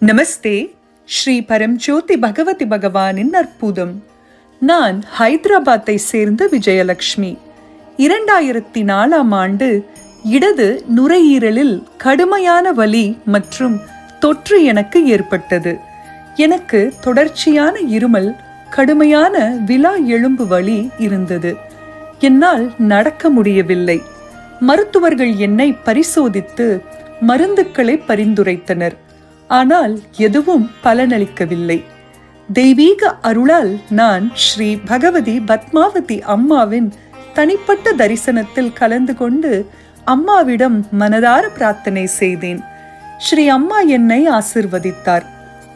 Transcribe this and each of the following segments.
நமஸ்தே. ஸ்ரீ பரம்ஜோதி பகவதி பகவானின் அற்புதம். நான் ஹைதராபாத்தை சேர்ந்த விஜயலட்சுமி இரண்டாயிரத்தி நாலாம் ஆண்டு இடது நுரையீரலில் கடுமையான வலி மற்றும் தொற்று எனக்கு ஏற்பட்டது. எனக்கு தொடர்ச்சியான இருமல் கடுமையான விலா எலும்பு வலி இருந்தது. என்னால் நடக்க முடியவில்லை. மருத்துவர்கள் என்னை பரிசோதித்து மருந்துக்களை பரிந்துரைத்தனர். ஆனால் எதுவும் பலனளிக்கவில்லை. தெய்வீக அருளால் நான் ஸ்ரீ பகவதி பத்மாவதி அம்மாவின் தனிப்பட்ட தரிசனத்தில் கலந்து கொண்டு அம்மாவிடம் மனதார பிரார்த்தனை செய்தேன். ஸ்ரீ அம்மா என்னை ஆசிர்வதித்தார்.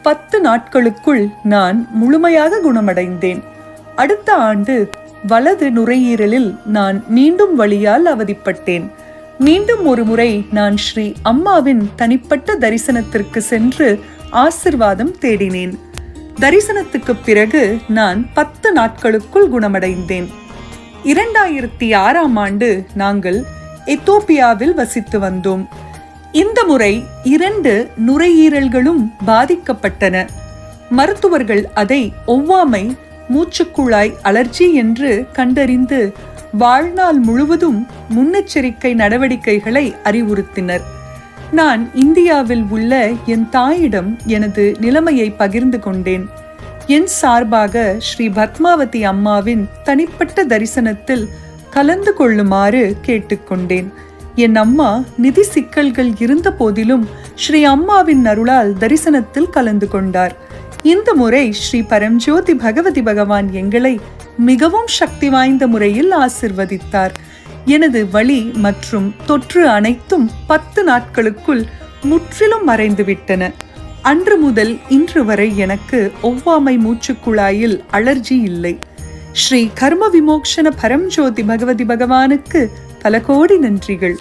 பத்து நாட்களுக்குள் நான் முழுமையாக குணமடைந்தேன். அடுத்த ஆண்டு வலது நுரையீரலில் நான் மீண்டும் வழியால் அவதிப்பட்டேன். மீண்டும் ஒரு முறை நான் ஸ்ரீ அம்மாவின் தனிப்பட்ட தரிசனத்திற்கு சென்று ஆசிர்வாதம் தேடினேன். தரிசனத்துக்கு பிறகு நான் பத்து நாட்களுக்குள் குணமடைந்தேன். இரண்டாயிரத்தி ஆறாம் ஆண்டு நாங்கள் எத்தோப்பியாவில் வசித்து வந்தோம். இந்த முறை இரண்டு நுரையீரல்களும் பாதிக்கப்பட்டன. மருத்துவர்கள் அதை ஒவ்வாமை மூச்சுக்குழாய் அலர்ஜி என்று கண்டறிந்து வாழ்நாள் முழுவதும் முன்னெச்சரிக்கை நடவடிக்கைகளை அறிவுறுத்தினர். நான் இந்தியாவில் உள்ள என் தாயிடம் எனது நிலைமையை பகிர்ந்து கொண்டேன். என் சார்பாக ஸ்ரீ பத்மாவதி அம்மாவின் தனிப்பட்ட தரிசனத்தில் கலந்து கொள்ளுமாறு கேட்டுக்கொண்டேன். என் அம்மா நிதி சிக்கல்கள் இருந்த போதிலும் ஸ்ரீ அம்மாவின் அருளால் தரிசனத்தில் கலந்து கொண்டார். இந்த முறை ஸ்ரீ பரம்ஜோதி பகவதி பகவான் எங்களை மிகவும் சக்தி வாய்ந்த முறையில் ஆசிர்வதித்தார். எனது வலி மற்றும் தொற்று அனைத்தும் பத்து நாட்களுக்குள் முற்றிலும் மறைந்துவிட்டன. அன்று முதல் இன்று வரை எனக்கு ஒவ்வாமை மூச்சுக்குழாயில் அலர்ஜி இல்லை. ஸ்ரீ கர்ம விமோக்ஷன பரம்ஜோதி பகவதி பகவானுக்கு பல கோடி நன்றிகள்.